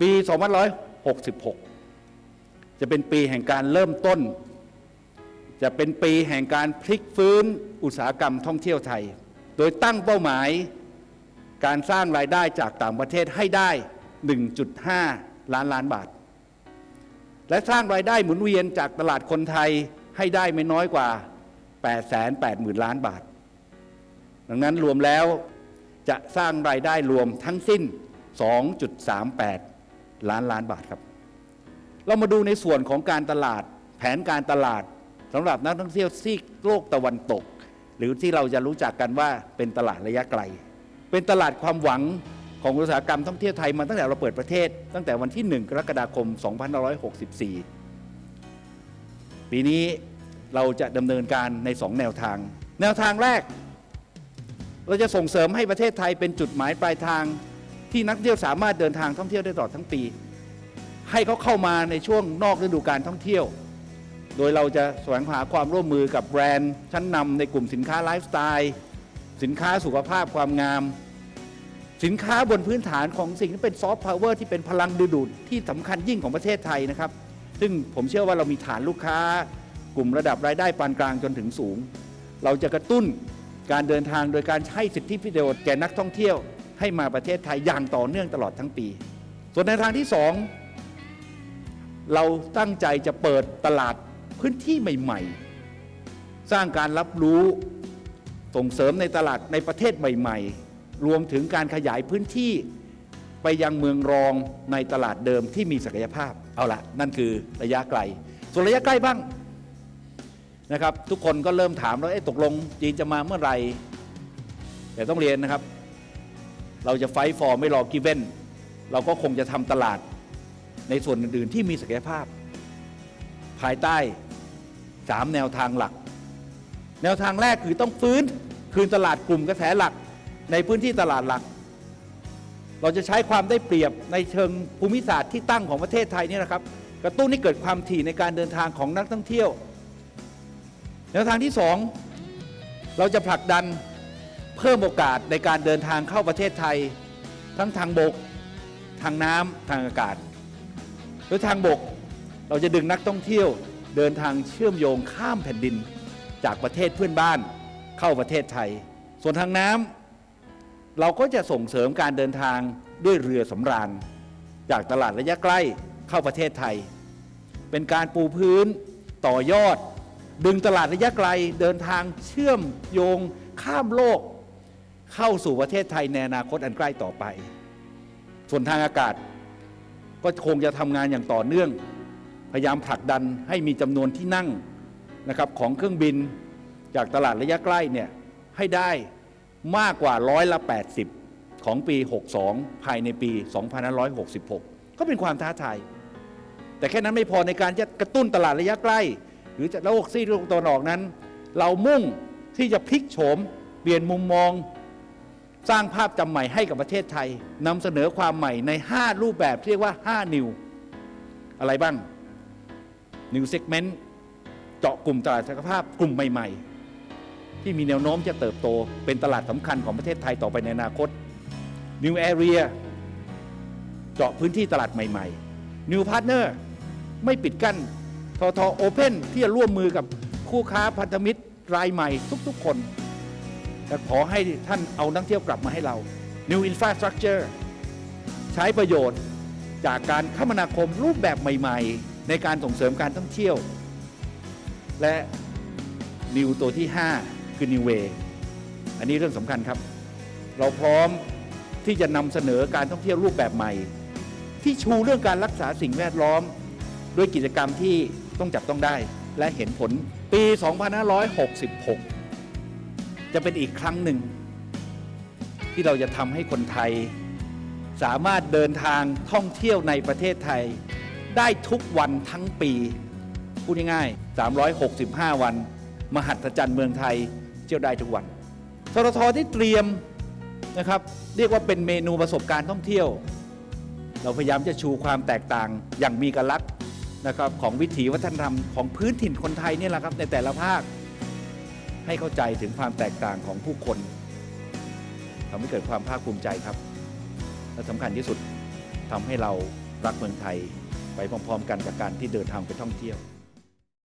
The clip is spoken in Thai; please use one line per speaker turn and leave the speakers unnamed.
ปี2566 จะเป็นปีแห่งการเริ่มต้น จะเป็นปีแห่งการพลิกฟื้นอุตสาหกรรมท่องเที่ยวไทย โดยตั้งเป้าหมายการสร้างรายได้จากต่างประเทศให้ได้ 1.5 ล้านล้านบาท และสร้างรายได้หมุนเวียนจากตลาดคนไทยให้ได้ไม่น้อยกว่า 880,000 ล้านบาท ดังนั้นรวมแล้วจะสร้างรายได้รวมทั้งสิ้น 2.38 ล้านล้านบาทครับ เรามาดูในส่วนของการตลาด แผนการตลาดสำหรับนักท่องเที่ยวซีกโลกตะวันตก หรือที่เราจะรู้จักกันว่าเป็นตลาดระยะไกล เป็นตลาดความหวังของอุตสาหกรรมท่องเที่ยวไทยมาตั้งแต่เราเปิดประเทศ ตั้งแต่วันที่ 1 กรกฎาคม 2564 ปีนี้เราจะดำเนินการใน 2 แนวทาง แนวทางแรก เราจะส่งเสริมให้ประเทศไทยเป็นจุดหมายปลายทาง ที่นักท่องเที่ยวสามารถเดินทางท่องเที่ยวได้ตลอดทั้งปี ให้เขาเข้ามาในช่วงนอกฤดูการท่องเที่ยว โดยเราจะแสวงหาความร่วมมือกับแบรนด์ ชั้นนำในกลุ่มสินค้าไลฟ์สไตล์สินค้าสุขภาพความงาม สินค้าบนพื้นฐานของสิ่งที่เป็นซอฟต์พาวเวอร์ที่เป็นพลังดึงดูดที่สำคัญยิ่งของประเทศไทยนะครับ ซึ่งผมเชื่อว่าเรามีฐานลูกค้ากลุ่มระดับรายได้ปานกลางจนถึงสูง เราจะกระตุ้นการเดินทางโดยการให้สิทธิประโยชน์แก่นักท่องเที่ยว ให้มาประเทศไทยอย่างต่อเนื่องตลอดทั้งปี ส่วนในทางที่สองเราตั้งใจจะเปิดตลาดพื้นที่ใหม่ ๆ สร้างการรับรู้ส่งเสริมในตลาดในประเทศใหม่ ๆ รวมถึงการขยายพื้นที่ไปยังเมืองรองในตลาดเดิมที่มีศักยภาพ เอาละนั่นคือระยะไกล ส่วนระยะใกล้บ้างนะครับ ทุกคนก็เริ่มถามแล้วเอ๊ะตกลงจีนจะมาเมื่อไหร่แต่ต้องเรียนนะครับ เราจะไฟฟอร์ไม่รอกิเว้นเราก็คงจะทำตลาดในส่วนอื่นๆที่มีศักยภาพ ภายใต้ 3 แนวทางหลัก แนวทางแรกคือต้องฟื้นคืนตลาดกลุ่มกระแสหลักในพื้นที่ตลาดหลัก เราจะใช้ความได้เปรียบในเชิงภูมิศาสตร์ที่ตั้งของประเทศไทยนี่นะครับ กระตุ้นให้เกิดความถี่ในการเดินทางของนักท่องเที่ยว แนวทางที่ 2 เราจะผลักดัน เพิ่มโอกาสในการเดินทางเข้าประเทศไทย ทั้งทางบก ทางน้ำทางอากาศโดยทางบกเราจะดึงนักท่องเที่ยวเดินทางเชื่อมโยงข้ามแผ่นดิน จากประเทศเพื่อนบ้านเข้าประเทศไทย ส่วนทางน้ำเราก็จะส่งเสริมการเดินทางด้วยเรือสำราญ จากตลาดระยะใกล้เข้าประเทศไทย เป็นการปูพื้นต่อยอด ดึงตลาดระยะไกลเดินทางเชื่อมโยงข้ามโลก เข้าสู่ประเทศไทยในอนาคตอันใกล้ต่อไป ส่วนทางอากาศก็คงจะทำงานอย่างต่อเนื่อง พยายามผลักดันให้มีจำนวนที่นั่งนะครับของเครื่องบินจากตลาดระยะใกล้เนี่ยให้ได้มากกว่าร้อยละ 80 ของปี 62 ภายในปี 2566 ก็เป็นความท้าทาย แต่แค่นั้นไม่พอในการจะกระตุ้นตลาดระยะใกล้ หรือจะโลกซีโลกตะวันออกนั้น เรามุ่งที่จะพลิกโฉม เปลี่ยนมุมมอง สร้างภาพจำใหม่ให้กับประเทศไทยนำเสนอความใหม่ใน 5 รูปแบบเรียกว่า 5 นิว อะไรบ้าง New Segment เจาะกลุ่มตลาดศักยภาพกลุ่มใหม่ ๆ ที่มีแนวโน้มจะเติบโต เป็นตลาดสำคัญของประเทศไทยต่อไปในอนาคต New Area เจาะพื้นที่ตลาดใหม่ ๆ New Partner ไม่ปิดกั้นทอทอโอเพนที่จะร่วมมือกับคู่ค้าพันธมิตรรายใหม่ทุกๆ คน แต่ขอให้ท่านเอานักเที่ยวกลับมาให้เรา New Infrastructure ใช้ประโยชน์จากการคมนาคมรูปแบบใหม่ ๆ ในการส่งเสริมการท่องเที่ยว และ New ตัวที่ 5 คือ New Way อันนี้เรื่องสำคัญครับ เราพร้อมที่จะนำเสนอการท่องเที่ยวรูปแบบใหม่ ที่ชูเรื่องการรักษาสิ่งแวดล้อม ด้วยกิจกรรมที่ต้องจับต้องได้และเห็นผลปี 2566 จะเป็นอีกครั้งหนึ่ง ที่เราจะทำให้คนไทย สามารถเดินทางท่องเที่ยวในประเทศไทย ได้ทุกวันทั้งปีพูดง่ายๆ365 วัน มหัศจรรย์เมืองไทยเที่ยวได้ทุกวันทททที่เตรียมนะครับ เรียกว่าเป็นเมนูประสบการณ์ท่องเที่ยว เราพยายามจะชูความแตกต่างอย่างมีกลักษณ์นะครับของวิถีวัฒนธรรมของพื้นถิ่นคนไทยนี่แหละครับในแต่ละภาค ให้เข้าใจถึงความแตกต่างของผู้คนทำให้เกิดความภาคภูมิใจครับ และสำคัญที่สุดทำให้เรารักเมืองไทย ไปพร้อมๆ กันกับการที่เดินทางไปท่องเที่ยว